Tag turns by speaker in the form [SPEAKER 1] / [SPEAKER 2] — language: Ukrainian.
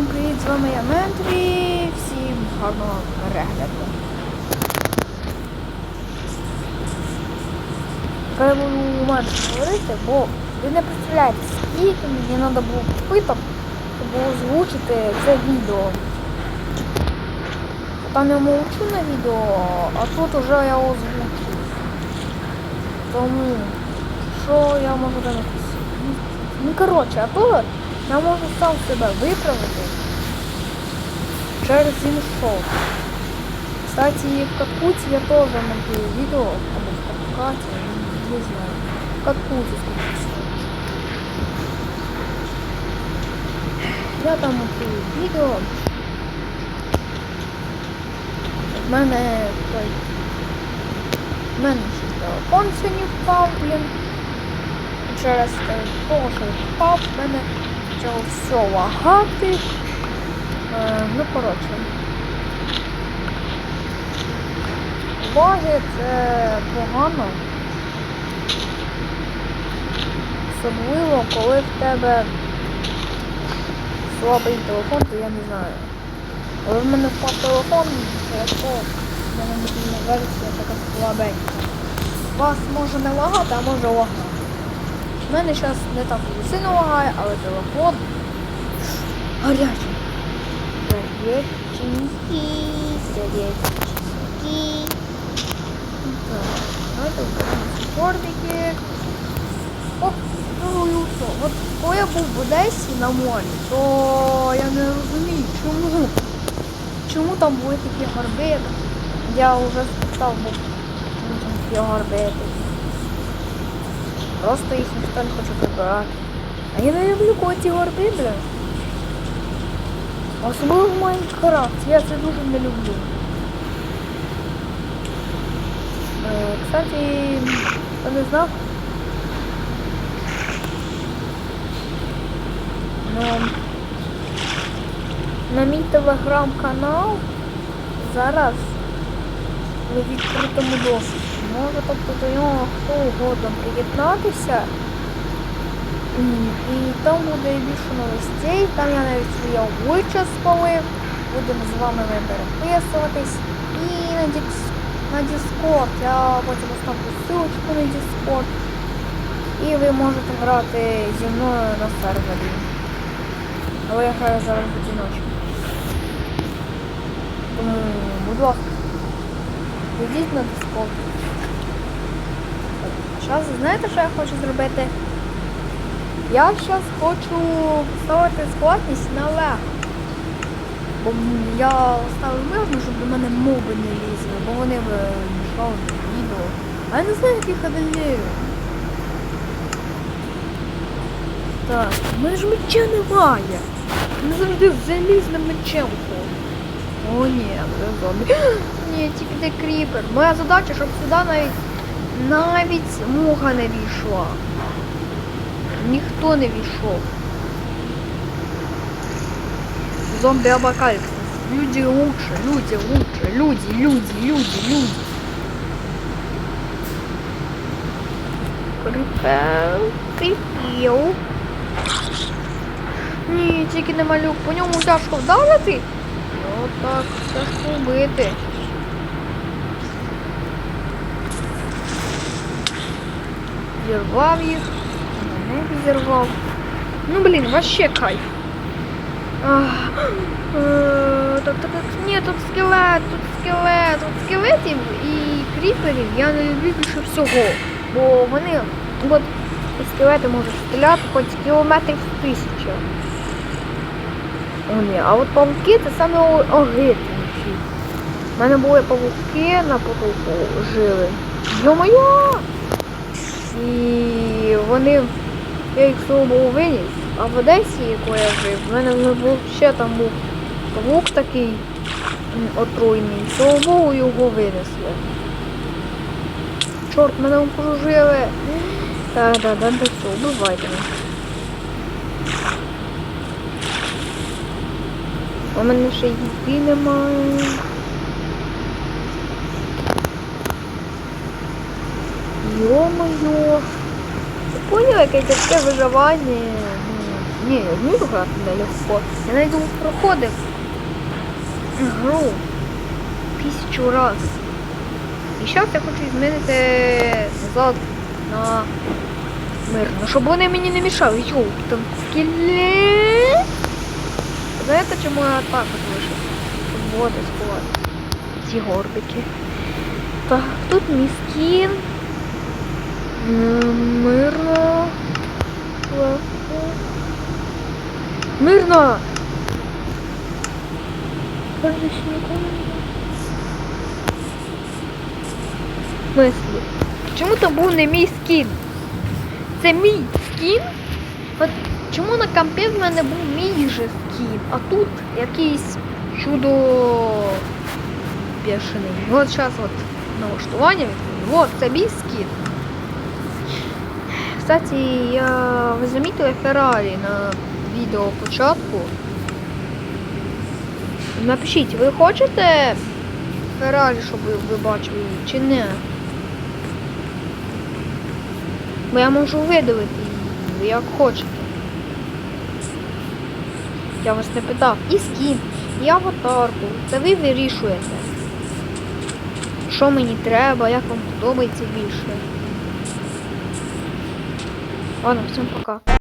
[SPEAKER 1] Всім привіт, з вами я Ментрі, всім гарного перегляду. Я буду менше говорити, бо ви не представляєте, скільки мені треба було попиток, щоб озвучити це відео. Там я мовчу на відео, а тут уже я озвучую. Тому що я можу там якось. Ну коротше, а то я можу сам себе виправити через іншов. Кстати, в Каткуті я теж монтую відео, або в Каткаті, не знаю. В скоріше всього. Я там монтую відео. В мене той. В мене ще телефон сьогодні впав, блін. Через того, що впав, в мене почало все лагати. Е, ну, коротше. Лаги це погано. Особливо, коли в тебе слабий телефон, то я не знаю. Коли в мене впав телефон, то в мене мобільна версія така слабенька. Вас може не лагати, а може лагати. У мене зараз не так сильно лагає, але телефон гарячий. Гаряченький. Так, давайте вкажемо спортики. О, ну. От коли я був в Одесі на морі, то я не розумію, чому. Чому там були такі горби? Я вже спитав, бо чому Просто їх ніхто не хоче прибирати. А я не люблю коли ці горби, бля. Особливо в Майнкрафт. Я це дуже не люблю. Е, кстати, хто не знав. Ну, на мій телеграм-канал зараз в відкритому доступі. Може тобто до нього хто угодно приєднатися. І там буде більше новостей, там я навіть своє обличчя спалив. Будемо з вами ми переписуватись. І на, Дікс... на Discord. Я потім оставлю ссылочку на Discord. І ви можете грати зі мною на сервері. Але я граю зараз в одиночку. Тому, будь ласка, йдіть на Discord. Зараз знаєте, що я хочу зробити? Я зараз хочу поставити складність на легко. Бо я ставив мирно, щоб до мене моби не лізли, бо вони б мішали відео. А я не знаю, як їх одолію. Так, в мене ж меча немає. Ми завжди залізним мечем. О, ні, зомбі. Ні, тільки кріпер. Моя задача, щоб сюди навіть навіть муха не війшла. Ніхто не війшов. Зомби апокалипсис. Люди лучше, люди лучше, люди, люди, люди, люди. Кріпел, кріпів. Ні, тільки не малюк, по ньому тяжко вдарити. Отак, тяжко вбити. Зірвав їх. Мене зірвав. Ну блін, вообще кайф. Е, Так, так, так, ні, тут скелет, тут скелет, тут скелетів і кріперів я не люблю більше всього. Бо вони, от скелети можуть стріляти хоч кілометрів тисячу. О, ні, а от павуки це саме огидніші. У мене були павуки на потолку жили. Йо-моє! І вони, я їх слава Богу виніс, а в Одесі, яку я жив, в мене вже був ще там був павук такий отруйний. Слава Богу, його винесли. Чорт, мене окружили. Так, так, так, так, все, вбивайте мене. У мене ще їди немає. Ти поняв, яке таке виживання? Ну, Ні, я вмію грати нелегко. Я найду проходив гру тисячу раз. І зараз я хочу змінити назад на мирно, щоб вони мені не мішали. Йоу, там скелет. Знаєте, чому я так вийшов? Щоб води сховати. Ці горбики. Так, тут мій скін. Мирно. Мирно! Смислі? Чому то був не мій скін? Це мій скін? От чому на компі в мене був мій же скін, а тут якийсь чудо бешений. От зараз от налаштування. От, це мій скін. Кстати, я ви замітили Феррарі на відео початку. Напишіть, ви хочете Феррарі, щоб ви, бачили її, чи не? Бо я можу видалити її, як хочете. Я вас не питав. І скін, і аватарку. Це ви вирішуєте. Що мені треба, як вам подобається більше. Ладно, всем пока.